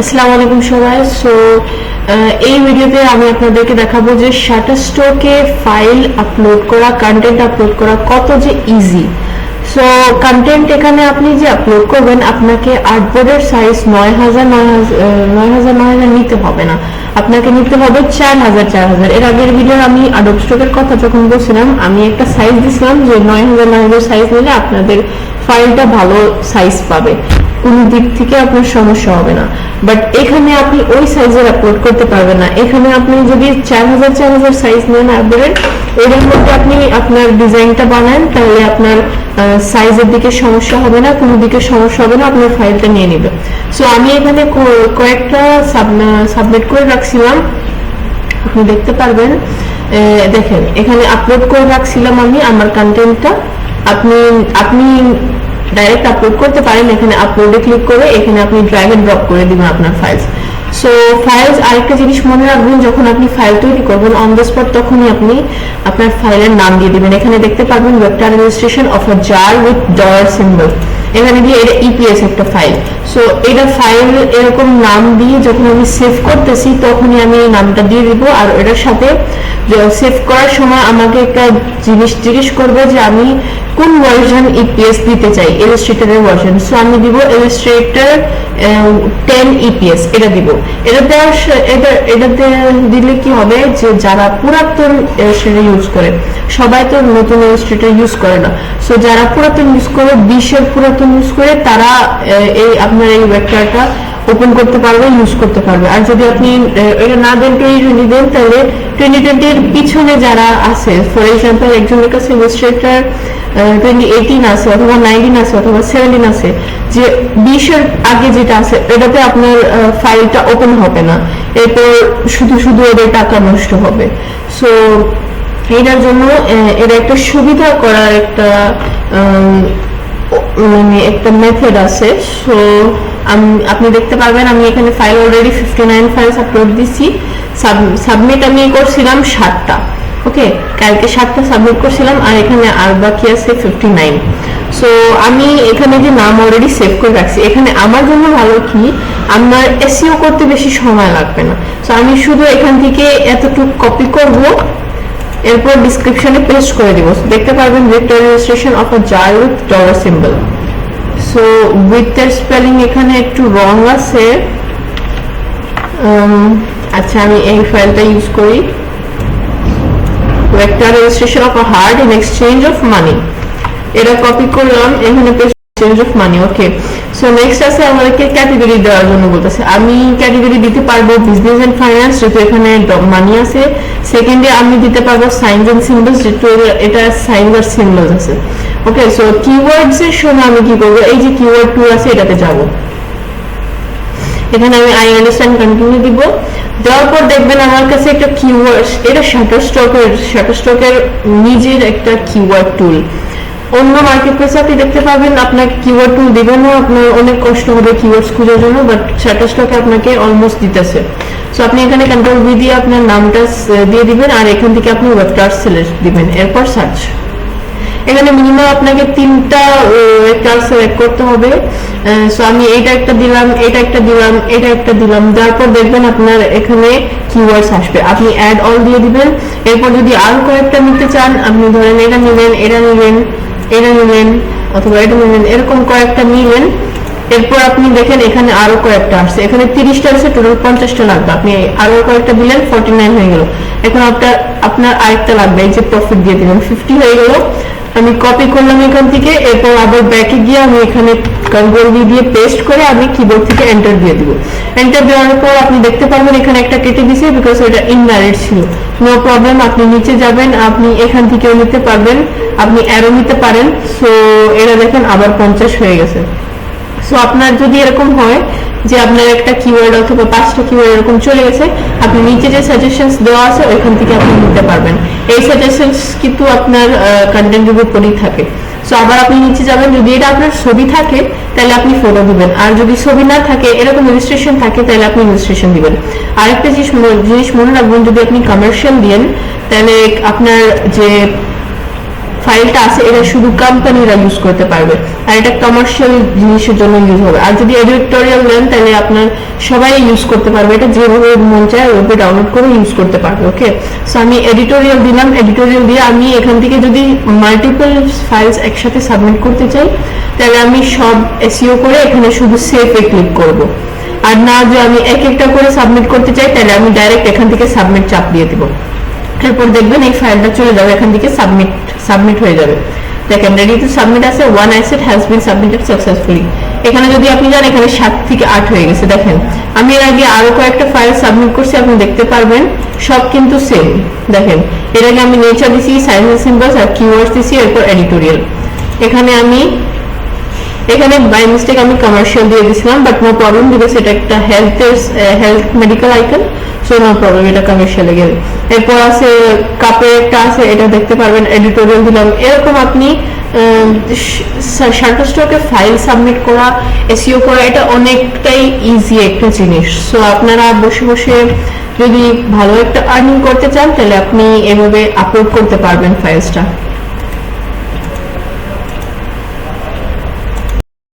আসসালামু আলাইকুম সবাই সো এই ভিডিওতে আমি আপনাদেরকে দেখাবো যে শাটারস্টকে ফাইল আপলোড করা কন্টেন্ট আপলোড করা কত যে ইজি সো কন্টেন্ট এখানে আপনি যে আপলোড করবেন, আপনাকে আর্টবোর্ডের সাইজ নয় হাজার নয় হাজার নয় হাজার নিতে হবে না। আপনাকে নিতে হবে চার হাজার চার হাজার। এর আগের ভিডিও আমি আডব স্টকের কথা যখন বলছিলাম, আমি একটা সাইজ দিছিলাম যে নয় হাজার নয় হাজার সাইজ নিলে আপনাদের ফাইলটা ভালো সাইজ পাবে। কোনো দিক থেকে আপনার সমস্যা হবে না। বাট এখানে আপনি ওই সাইজের আপলোড করতে পারবেন না। এখানে আপনি যদি চার হাজার চার হাজার সাইজ নেন আপডেটের এটার মধ্যে আপনি আপনার ডিজাইনটা বানান, তাহলে আপনার সাইজের দিকে সমস্যা হবে না, কোনো দিকে সমস্যা হবে না, আপনার ফাইলটা নিয়ে নেবে। সো আমি এখানে কয়েকটা সাবমিট করে রাখছিলাম। আপনি দেখতে পারবেন দেখেন, এখানে আপলোড করে রাখছিলাম আমি আমার কন্টেন্টটা আপনি আপনি ডাইরেক্ট আপলোড করতে পারেন, এখানে আপলোডে ক্লিক করে এখানে আপনি ড্র্যাগ এন্ড ড্রপ করে দিবেন আপনার ফাইলস সো ফাইলস আরেকটা জিনিস মনে রাখবেন, যখন আপনি ফাইল তৈরি করবেন অন দ্য স্পট তখনই আপনি আপনার ফাইলের নাম দিয়ে দিবেন। এখানে দেখতে পারবেন ওয়েবটা registration of a jar with dollar symbol এখানে দিয়ে এটা ইপিএস একটা ফাইল সো এটা ফাইল এরকম নাম দিয়ে যখন আমি সেভ করতেছি, তখনই আমি এই নামটা দিয়ে দিব আর এটার সাথে সেভ করার সময় আমাকে একটা জিনিস জিজ্ঞেস করবে যে আমি কোন ভার্সন ইপিএস দিতে চাই ইলাস্ট্রেটরের ভার্সন সো আমি দিব ইলাস্ট্রেটর টেন ইপিএস এটা দিব। এটা দেওয়ার এটা এটাতে দিলে কি হবে যে যারা পুরাতন ইলাস্ট্রেটর ইউজ করে, সবাই তো নতুন ইলাস্ট্রেটর ইউজ করে না। সো যারা পুরাতন ইউজ করে, বিশের পুরাতন ইউজ করে তারা এই আপনার এই ওয়েবসাইটটা ওপেন করতে পারবে ইউজ করতে পারবে। আর যদি আপনি এটা না দেন টোয়েন্টি টোয়েন্টি দেন, তাহলে টোয়েন্টি পিছনে যারা আছে ফর এক্সাম্পল একজনের কাছে টোয়েন্টি এইটিন আছে অথবা নাইনটিন আছে অথবা সেভেন্টিন আছে, যে বিশের আগে যেটা আছে, এটাতে আপনার ফাইলটা ওপেন হবে না। এরপর শুধু শুধু ওদের টাকা নষ্ট হবে। সো এটার জন্য এর একটা সুবিধা করার একটা মানে একটা মেথড আছে সো আপনি দেখতে পারবেন, আমি এখানে file already fifty nine files upload দিচ্ছি সাবমিট আমি করছিলাম সাতটা ওকে কালকে সাতটা সাবমিট করছিলাম, আর এখানে আর বাকি আছে ফিফটি নাইন সো আমি এখানে যে নাম অলরেডি সেভ করে রাখছি, এখানে আমার জন্য ভালো কি? আমার এসিও করতে বেশি সময় লাগবে না। সো আমি শুধু এখান থেকে এতটুকু কপি করব এরপর ডিসক্রিপশনে পেস্ট করে দিব। দেখতে পারবেন vector registration of a jar with dollar symbol so with এর স্পেলিং এখানে একটু রং আছে। আচ্ছা আমি এই ফাইলটা ইউজ করি। Vector registration of a hard in exchange of money এটা কপি করলাম, এখানে exchange of money okay so next আছে আমাদেরকে ক্যাটাগরি দেওয়ার জন্য বলতেছে, আমি ক্যাটাগরি দিতে পারব বিজনেস এন্ড ফাইন্যান্স যেহেতু এখানে মানি আছে। সেকেন্ডে আমি দিতে পারব সাইন্স এন্ড সিম্বলস যেহেতু এটা সাইন্স আর সিম্বলস আছে। ওকে সো কিওয়ার্ডস এর সময় আমি কি করব? এই যে কিওয়ার্ড টু আছে, এটাতে যাব। এখানে আমি আই আন্ডারস্ট্যান্ড কন্টিনিউ দিব। দেওয়ার পর দেখবেন আমার কাছে একটা কিওয়ার্ড এটা শাটার স্টকের শাটার স্টকের নিজের একটা কিওয়ার্ড টুল অন্য মার্কেট প্লেসে আপনি দেখতে পাবেন, আপনাকে কিওয়ার্ড টুল দিবেনও আপনার অনেক কষ্ট হবে কিওয়ার্ডস খোঁজার জন্য বাট শাটার স্টকে আপনাকে অলমোস্ট দিতেছে। সো আপনি এখানে কন্ট্রোল বি দিয়ে আপনার নামটা দিয়ে দিবেন, আর এখান থেকে আপনি ওয়েবটার সিলেক্ট দিবেন, এরপর সার্চ এখানে মিনিমাম আপনাকে তিনটা ভেক্টর সিলেক্ট করতে হবে। সো আমি এইটা একটা দিলাম, এটা একটা দিলাম, এটা একটা দিলাম, তারপর দেখবেন আপনার এখানে কিওয়ার্ডস আসবে। আপনি অ্যাড অল দিয়ে দিবেন। এরপর যদি আরও কয়েকটা নিতে চান, আপনি ধরেন এটা নেবেন এটা নেবেন এটা নেবেন অথবা এটা নেবেন এরকম কয়েকটা নিলেন। এরপর আপনি দেখেন এখানে আরও কয়েকটা আসছে। এখানে তিরিশটা আছে টোটাল পঞ্চাশটা লাগবে। আপনি আরও কয়েকটা দিলেন ফর্টি নাইন হয়ে গেল। এখন আপনার আপনার আরেকটা লাগবে, এই যে প্রফিট দিয়ে দিলেন ফিফটি হয়ে গেল। আমি কপি করলাম এখান থেকে, এরপর আবার ব্যাকে গিয়ে আমি এখানে কন্ট্রোল ভি দিয়ে পেস্ট করে আমি কিবোর্ড থেকে এন্টার দিয়ে দিব। এন্টার দেওয়ার পর আপনি দেখতে পারবেন এখানে একটা কেটে দিছে বিকজ এটা ইনভ্যালিড ছিল। নো প্রবলেম আপনি নিচে যাবেন, আপনি এখান থেকেও নিতে পারবেন, আপনি অ্যারো নিতে পারেন। সো এটা দেখেন আবার পঞ্চাশ হয়ে গেছে। সো আপনার যদি এরকম হয় যে আপনার একটা কিওয়ার্ড অথবা পাঁচটা কিওয়ার্ড এরকম চলে গেছে, আপনি নিচে যে সাজেশনস দেওয়া আছে, ওইখান থেকে আপনি নিতে পারবেন। এই সাজেশনস কিন্তু আপনার কন্টেন্টের উপরই থাকে। সো আবার আপনি নিচে যাবেন, যদি এটা আপনার ছবি থাকে, তাহলে আপনি ফটো দিবেন। আর যদি ছবি না থাকে, এরকম ইলিস্ট্রেশন থাকে, তাহলে আপনি ইলিস্ট্রেশন দিবেন। আরেকটা জিনিস জিনিস মনে রাখবেন, যদি আপনি কমার্শিয়াল দেন, তাহলে আপনার যে ফাইলটা আছে, এটা শুধু কোম্পানিরা ইউজ করতে পারবে। আর এটা কমার্শিয়াল জিনিসের জন্য ইউজ হবে। আর যদি এডিটোরিয়াল নেন, তাহলে আপনার সবাই ইউজ করতে পারবে। এটা যেভাবে মন চায় ওইভাবে ডাউনলোড করে ইউজ করতে পারবে ওকে সো আমি এডিটোরিয়াল দিলাম। এডিটোরিয়াল দিয়ে আমি এখান থেকে যদি মাল্টিপল ফাইলস একসাথে সাবমিট করতে চাই, তাহলে আমি সব এসিও করে এখানে শুধু সেভে ক্লিক করব। আর না যে আমি এক একটা করে সাবমিট করতে চাই, তাহলে আমি ডাইরেক্ট এখান থেকে সাবমিট চাপ দিয়ে দিব। এরপর দেখবেন এই ফাইলটা চলে যাবে, এখান থেকে সাবমিট সাবমিট হয়ে যাবে। দেখেন রেডি টু সাবমিট আছে one asset has been submitted successfully এখানে যদি আপনি যান, এখানে সাত থেকে আট হয়ে গেছে। দেখেন, আমি এর আগে আরও কয়েকটা ফাইল সাবমিট করছি, আপনি দেখতে পারবেন, সব কিন্তু সেম দেখেন, এর আগে আমি নেচার দিছি সাইজ সিম্বলস আর কিওয়ার্ডস দিছি, এরপর এডিটোরিয়াল এখানে আমি এখানে বাই মিস্টেক আমি কমার্শিয়াল দিয়ে দিছিলাম বাট নো প্রবলেম বিকজ এটা একটা হেলথের health medical icon so no problem এটা কমার্শিয়ালে গেলে। এরপর আছে কাপে একটা আছে, এটা দেখতে পারবেন এডিটোরিয়াল দিলাম। এরকম আপনি শার্টার স্টকে ফাইল সাবমিট করা এসইও করা, এটা অনেকটাই ইজি একটা জিনিস। সো আপনারা বসে বসে যদি ভালো একটা আর্নিং করতে চান, তাহলে আপনি এভাবে আপলোড করতে পারবেন ফাইলসটা